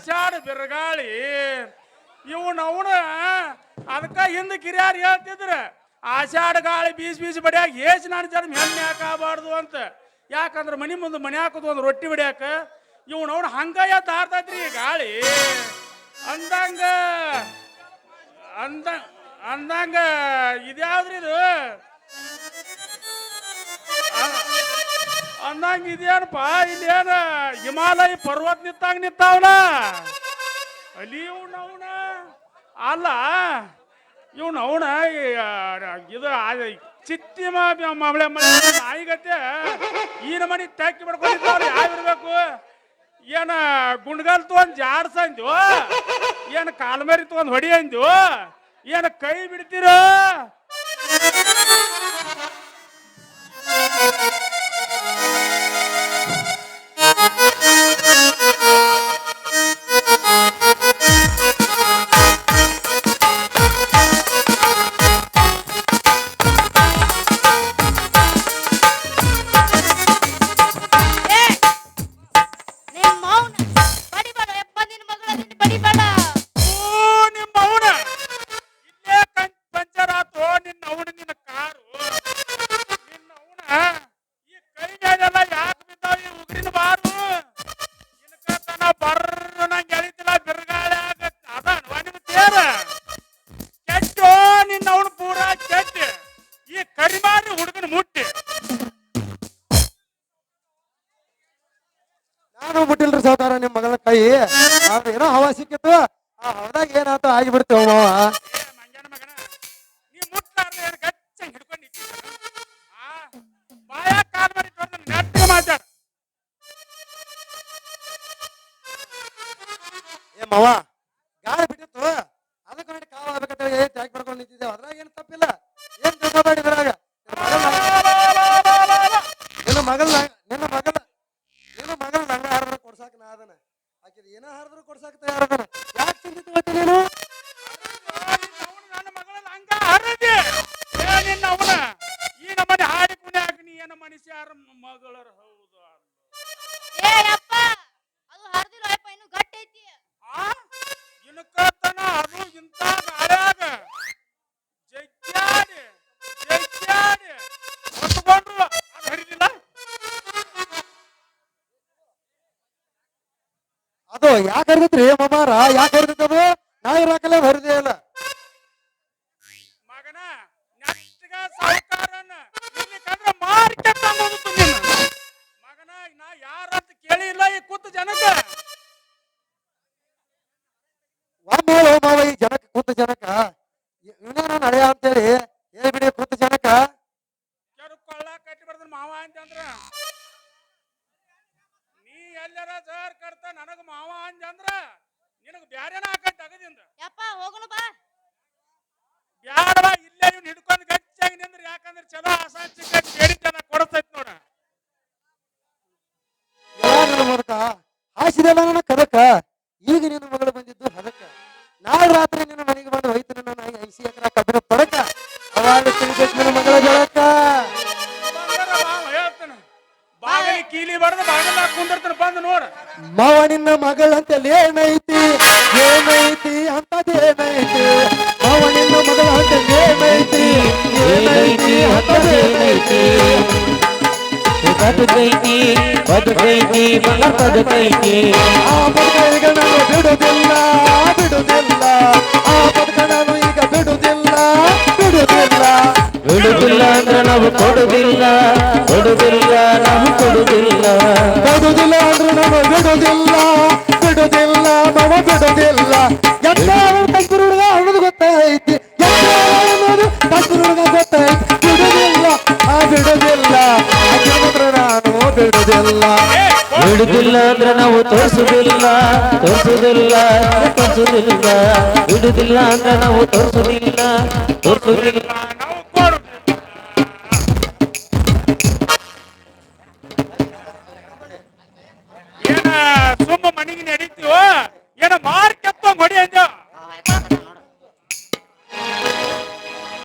ಆಷಾಢ ಬಿರುಗಾಳಿ. ಇವನ್ ಅವನ, ಅದಕ್ಕ ಹಿಂದ ಕಿರಿಯಾರ್ ಹೇಳ್ತಿದ್ರ, ಆಷಾಢ ಗಾಳಿ ಬೀಸ್ ಬೀಸ್ ಬಡಿಯಾಕ ಏಸ್ ನಾನು ಜನ್ಮ ಹೆಣ್ಣು ಯಾಕೆ ಅಂತ. ಯಾಕಂದ್ರೆ ಮನಿ ಮುಂದೆ ಮನೆ ಹಾಕೋದು ಒಂದು ರೊಟ್ಟಿ ಬಡಿಯಾಕ. ಇವನು ಅವನು ಹಂಗಯ್ಯ ತಾರ್ತೈತ್ರಿ ಈ ಗಾಳಿ. ಅಂದಂಗ, ಅಂದ, ಅಂದಂಗ ಇದ್ಯಾವ್ದ್ರಿ ಇದು? ಅಂದಂಗ ಇದೇನಪ್ಪ? ಇಲ್ಲೇನ ಹಿಮಾಲಯ ಪರ್ವತ ನಿತ್ತಾಗ ನಿತ್ತಾವನ ಅಲ್ಲಿ ಇವ್ನ ಅಲ್ಲ, ಇವ್ನ ಅವನ ಇದು ಚಿತ್ತಿ ಮಾಮಳೆ ಮಳೆ ಮಳೆ ನಾಯಿಗತ್ತೆ. ಈನ ಮನೆ ಟ್ಯಾಕಿ ಮಾಡ್ಕೊಂಡಿದ್ದಾವ್ರಿ ಯಾವಿರ್ಬೇಕು ಏನ ಗುಂಡ್ಗಲ್ ತೊಗೊಂಡ್ ಜಾಡ್ಸಂದ್ಯೋ? ಏನ್ ಕಾಲ್ಮೇರಿ ತೊಗೊಂಡ್ ಹೊಡಿ ಅಂದ್ಯೋ ಏನ ಕೈ ಬಿಡ್ತೀರೋ? ಕರಿಮಾರಿ ಹುಡುಗನ ಮುಟ್ಟಿ ನಾನು ಮುಟ್ಟಿಲ್ರಿ ಸೌತಾರ ನಿಮ್ ಮಗಳ ಕೈ. ಆದ್ರೆ ಏನೋ ಹವಾ ಸಿಕ್ಕಿತ್ತು. ಆ ಹವದಾಗ ಏನಾಯ್ತು ಆಗಿಬಿಡ್ತೇವ ಮಾವ ಮಗನ ನೀ ಮುಟ್ಲಾರ್ದೆ ಏನು ಗಚ್ಚಂಗ್ ಹಿಡ್ಕೊಂಡು ನಿಂತಿದ್ದ. ಆ ಬಾಯ ಕಾಲ್ ಮಾಡಿ ತೊಡ್ದು ನೆಟ್ಟಿಗೆ ಮಾತಾಡ ಏ ಮಾವ ಗಾಳಿ ಬಿಟ್ಟಿತ್ತು. ಅದಕ್ಕೆ ನೋಡಿ ಕಾವ ಆಗ್ಬೇಕಂತ ಹೇಳಿ ಟ್ಯಾಕ್ ಮಾಡ್ಕೊಂಡು ನಿಂತಿದ್ದೆ. ಅದ್ರಾಗ ಏನು ತಪ್ಪಿಲ್ಲ. ಏನ್ ತಿಳ್ಕೊಬೇಡಿ ಇದ್ರಾಗ ಮಗಳ ನಿನ್ನ ಮಗಳ ನಿನ್ನ ಮಗಳ ನಂಗ ಹಾರಿದ್ರೆ ಕೊಡ್ಸಾಕ ನಾ ಅದನ್ನ. ಆಕಿದ ಏನ ಹಾರಿದ್ರು ಕೊಡ್ಸಾಕ ತಯಾರದನ ಯಾಕೆ ಚಿಂತೆ ತಗೋತಿ ನೀನು? ನನ್ನ ಮಗಳಲ್ಲಿ ಹಂಗ ಹರದಿ. ಏ ಈ ನಮ್ಮನೆ ಹಾಡಿ ಕುಣ್ಯಾಕ ನೀ ಏನ ಮನುಷ್ಯಾರ ಮಗಳರ ಹೌದು. ಅದು ಯಾಕೆ ಹರಿದೈತ್ರಿ ಮಮಾರ? ಯಾಕೆ ಹರಿದೈತೆ ಅದು ನಾ ಹರಿದೇ ಇಲ್ಲ. ಅಂದ್ರ ನಿನಗ ಬ್ಯಾರೇನ ಹಾಕಟ್ ಅಗದಿಂದ ಯಪ್ಪ ಹೋಗೋಣ ಬಾ. ಬ್ಯಾಡವ ಇಲ್ಲೇ ಇವ್ನ ಹಿಡ್ಕೊಂಡ್ ಗಚ್ಚಾಗಿ ನಿಂದ್ರ. ಯಾಕಂದ್ರ ಚಲೋ ಆಸಾ ಚಿಕ್ಕ ಬೇಡಿತನ ಕೊಡತೈತ್ ನೋಡ. ಹಾಸಿದೆಲ್ಲ ಬದುಕೈತಿ ಮಗ ಬದುಕೈತಿ ಆ ಬದುಕ ಈಗ ನಾನು ಬಿಡುದಿಲ್ಲ ಬಿಡುದಿಲ್ಲ ಆ ಬದುಕ ನಾನು ಈಗ ಬಿಡುದಿಲ್ಲ ಬಿಡುದಿಲ್ಲ ಬಿಡುದಿಲ್ಲ ಅಂದ್ರೆ ನಾವು ಕೊಡುದಿಲ್ಲ ಕೊಡುದಿಲ್ಲ ನಾವು ಕೊಡುದಿಲ್ಲ ಬಿಡುದಿಲ್ಲ ಅಂದ್ರೆ ನಾವು ಬಿಡುದಿಲ್ಲ ಬಿಡುದಿಲ್ಲ ನಾವು ಬಿಡುದಿಲ್ಲ ಬಿಡುದಿಲ್ಲ ಅಂದ್ರೆ ನಾವು ತೋರಿಸುದಿಲ್ಲ ತೋರಿಸುದಿಲ್ಲ ತೋರಿಸುದಿಲ್ಲ ಬಿಡುದಿಲ್ಲ ಅಂದ್ರೆ ನಾವು ತೋರಿಸುದಿಲ್ಲ ತೋರಿಸುದಿಲ್ಲ ಸುಮ್ಮ ಮನೆಗೆ ನಡೀತೀವೋ